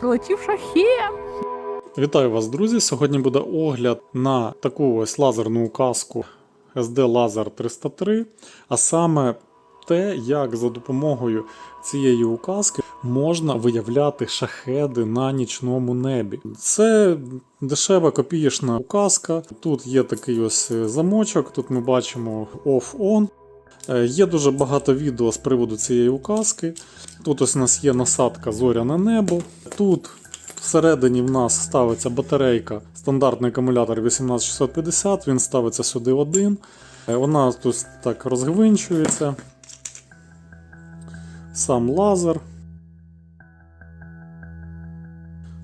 Прилетів шахет. Вітаю вас, друзі! Сьогодні буде огляд на таку ось лазерну указку SD Laser 303, а саме те, як за допомогою цієї указки можна виявляти шахеди на нічному небі. Це дешева копієчна указка. Тут є такий ось замочок, тут ми бачимо off-on. Е, Є дуже багато відео з приводу цієї указки. Тут ось у нас є насадка зоряне небо. Тут всередині в нас ставиться батарейка, стандартний акумулятор 18650, він ставиться сюди один. Е, Вона тут так розгвинчується. Сам лазер.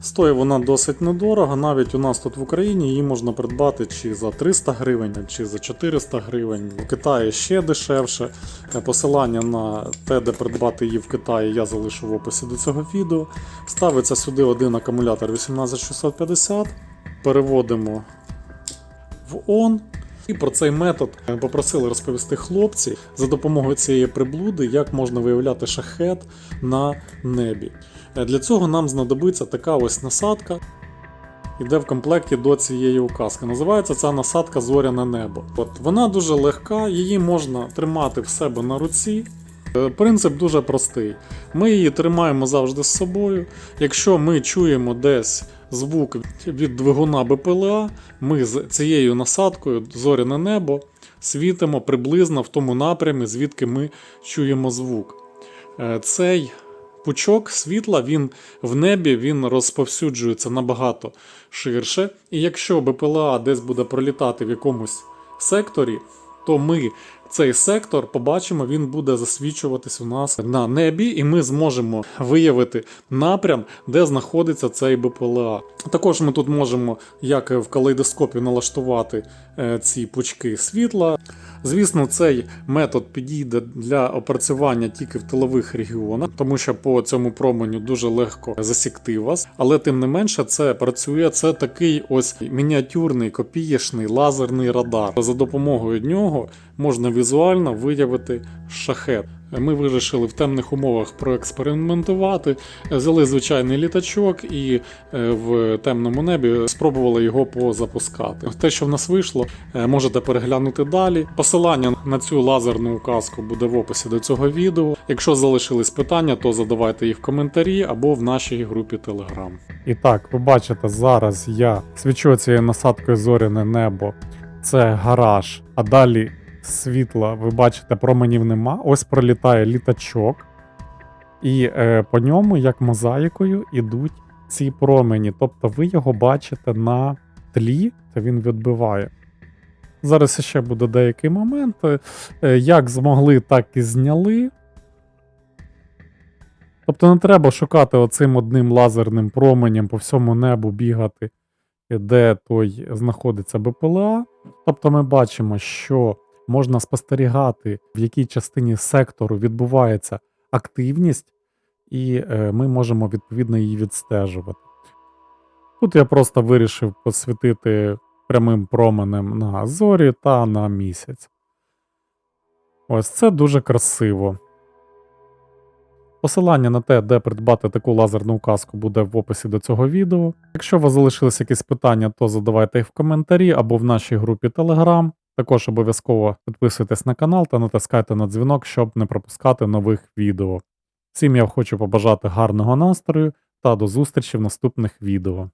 Стоїть вона досить недорого, навіть у нас тут в Україні її можна придбати чи за 300 гривень, чи за 400 гривень. В Китаї ще дешевше. Е, Посилання на те, де придбати її в Китаї, я залишу в описі до цього відео. Ставиться сюди один акумулятор 18650, переводимо в ON. І про цей метод попросили розповісти хлопці за допомогою цієї приблуди, як можна виявляти шахет на небі. Е, Для цього нам знадобиться така ось насадка. Іде в комплекті до цієї указки. Називається ця насадка Зоряне небо. От вона дуже легка, її можна тримати в себе на руці. Е, Принцип дуже простий. Ми її тримаємо завжди з собою. Якщо ми чуємо десь звук від двигуна БПЛА, ми з цією насадкою зоряне небо світимо приблизно в тому напрямі, звідки ми чуємо звук. Е, Цей пучок світла він в небі він розповсюджується набагато ширше. І якщо БПЛА десь буде пролітати в якомусь секторі, то ми цей сектор побачимо, він буде засвічуватись у нас на небі, і ми зможемо виявити напрям, де знаходиться цей БПЛА. Також ми тут можемо, як в калейдоскопі, налаштувати е, ці пучки світла. Звісно, цей метод підійде для опрацювання тільки в тилових регіонах, тому що по цьому променю дуже легко засікти вас. Але тим не менше, це працює. Це такий ось мініатюрний копієшний лазерний радар. За допомогою нього можна візуально виявити шахет. Ми вирішили в темних умовах проекспериментувати. Взяли звичайний літачок і е, в темному небі спробували його позапускати. Те, що в нас вийшло, е, можете переглянути далі. Посилання на цю лазерну указку буде в описі до цього відео. Якщо залишились питання, то задавайте їх в коментарі або в нашій групі Telegram. І так, ви бачите, зараз я свічу цією насадкою зоряне небо. Це гараж, а далі світла, ви бачите, променів нема. Ось пролітає літачок, і е, по ньому, як мозаїкою, ідуть ці промені. Тобто ви його бачите на тлі, то він відбиває. Зараз ще буде деякий момент. Е, Як змогли, так і зняли. Тобто не треба шукати оцим одним лазерним променем по всьому небу бігати, де той знаходиться БПЛА. Тобто ми бачимо, що можна спостерігати, в якій частині сектору відбувається активність, і е, ми можемо відповідно її відстежувати. Тут я просто вирішив посвітити прямим променем на зорі та на місяць. Ось це дуже красиво. Посилання на те, де придбати таку лазерну указку, буде в описі до цього відео. Якщо у вас залишились якісь питання, то задавайте їх в коментарі або в нашій групі Telegram. Також обов'язково підписуйтесь на канал та натискайте на дзвінок, щоб не пропускати нових відео. Всім я хочу побажати гарного настрою та до зустрічі в наступних відео.